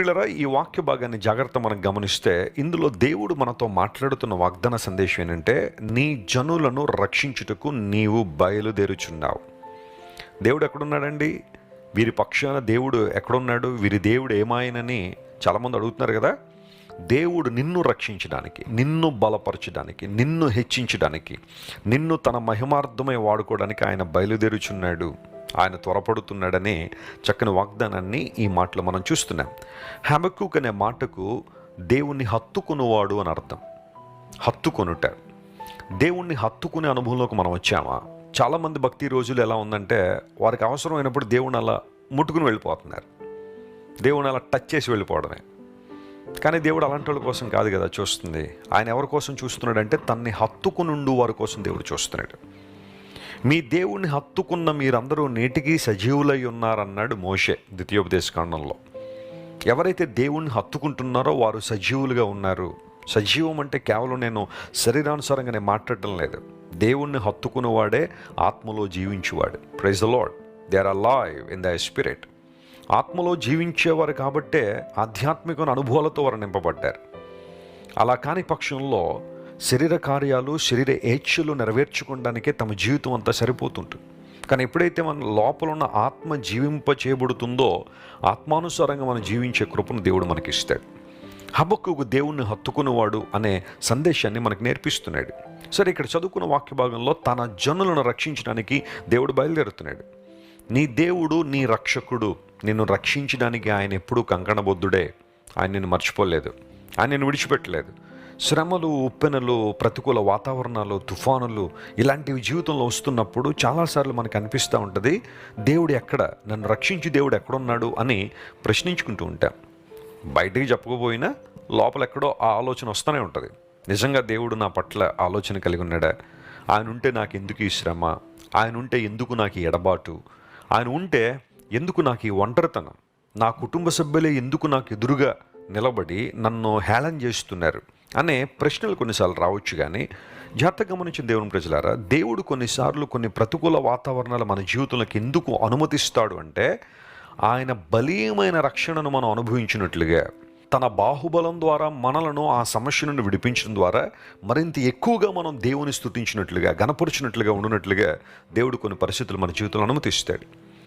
ప్రియులరా ఈ వాక్య భాగాన్ని జాగ్రత్త మనం గమనిస్తే ఇందులో దేవుడు మనతో మాట్లాడుతున్న వాగ్దాన సందేశం ఏంటంటే నీ జనులను రక్షించుటకు నీవు బయలుదేరుచున్నావు. దేవుడు ఎక్కడున్నాడండి? వీరి పక్షాన దేవుడు ఎక్కడున్నాడు? వీరి దేవుడు ఏమాయనని చాలామంది అడుగుతున్నారు కదా? దేవుడు నిన్ను రక్షించడానికి నిన్ను బలపరచడానికి నిన్ను హెచ్చించడానికి నిన్ను తన మహిమార్థమై వాడుకోవడానికి ఆయన బయలుదేరుచున్నాడు. ఆయన త్వరపడుతున్నాడనే చక్కని వాగ్దానాన్ని ఈ మాటలో మనం చూస్తున్నాం. హెమక్కుక్ అనే మాటకు దేవుణ్ణి హత్తుకునేవాడు అని అర్థం. హత్తుకొనుట. దేవుణ్ణి హత్తుకునే అనుభవంలోకి మనం వచ్చామా? చాలామంది భక్తి రోజులు ఎలా ఉందంటే వారికి అవసరమైనప్పుడు దేవుని అలా ముట్టుకుని వెళ్ళిపోతున్నారు. దేవుని అలా టచ్ చేసి వెళ్ళిపోవడమే. కానీ దేవుడు అలాంటి వాళ్ళ కోసం కాదు కదా చూస్తుంది. ఆయన ఎవరి కోసం చూస్తున్నాడంటే తన్ని హత్తుకునుండు వారి కోసం దేవుడు చూస్తున్నాడు. మీ దేవుణ్ణి హత్తుకున్న మీరందరూ నేటికి సజీవులై ఉన్నారన్నాడు మోషే ద్వితీయోపదేశ కాండంలో. ఎవరైతే దేవుణ్ణి హత్తుకుంటున్నారో వారు సజీవులుగా ఉన్నారు. సజీవం అంటే కేవలం నేను శరీరానుసారంగా నేను మాట్లాడటం లేదు. దేవుణ్ణి హత్తుకునేవాడే ఆత్మలో జీవించేవాడు. Praise lord they are live in the spirit ఆత్మలో జీవించేవారు కాబట్టే ఆధ్యాత్మిక అనుభవాలతో వారు నింపబడ్డారు. అలా కాని పక్షంలో శరీర కార్యాలు శరీర ఏచ్ఛలు నెరవేర్చుకోవడానికే తమ జీవితం అంతా సరిపోతుంటుంది. కానీ ఎప్పుడైతే మన లోపల ఉన్న ఆత్మ జీవింప చేయబడుతుందో ఆత్మానుసారంగా మనం జీవించే కృపను దేవుడు మనకి ఇస్తాడు హబక్కుకు దేవుణ్ణి హత్తుకునేవాడు అనే సందేశాన్ని మనకు నేర్పిస్తున్నాడు. సరే ఇక్కడ చదువుకున్న వాక్య భాగంలో తన జనులను రక్షించడానికి దేవుడు బయలుదేరుతున్నాడు. నీ దేవుడు నీ రక్షకుడు నిన్ను రక్షించడానికి ఆయన ఎప్పుడూ కంకణబొద్దుడే ఆయన నిన్ను మర్చిపోలేదు. ఆయన నిన్ను విడిచిపెట్టలేదు. శ్రమలు ఉప్పెనలు ప్రతికూల వాతావరణాలు తుఫానులు ఇలాంటివి జీవితంలో వస్తున్నప్పుడు చాలాసార్లు మనకు అనిపిస్తూ ఉంటుంది దేవుడు ఎక్కడ? నన్ను రక్షించి దేవుడు ఎక్కడున్నాడు? అని ప్రశ్నించుకుంటూ ఉంటాం. బయటికి చెప్పకపోయినా లోపల ఎక్కడో ఆ ఆలోచన వస్తూనే ఉంటుంది. నిజంగా దేవుడు నా పట్ల ఆలోచన కలిగి ఉన్నాడా? ఆయన ఉంటే నాకు ఎందుకు ఈ శ్రమ? ఆయన ఉంటే ఎందుకు నాకు ఈ ఎడబాటు? ఆయన ఉంటే ఎందుకు నాకు ఈ ఒంటరితనం? నా కుటుంబ సభ్యులే ఎందుకు నాకు ఎదురుగా? నిలబడి నన్ను హేళన చేస్తున్నారు అనే ప్రశ్నలు కొన్నిసార్లు రావచ్చు కానీ జాగ్రత్త గమనించిన దేవుని ప్రజలారా దేవుడు కొన్నిసార్లు కొన్ని ప్రతికూల వాతావరణాలు మన జీవితంలోకి ఎందుకు అనుమతిస్తాడు అంటే ఆయన బలీయమైన రక్షణను మనం అనుభవించినట్లుగా తన బాహుబలం ద్వారా మనలను ఆ సమస్య నుండి విడిపించడం ద్వారా మరింత ఎక్కువగా మనం దేవుని స్థుతించినట్లుగా గనపరిచినట్లుగా ఉండినట్లుగా దేవుడు కొన్ని పరిస్థితులు మన జీవితంలో అనుమతిస్తాడు.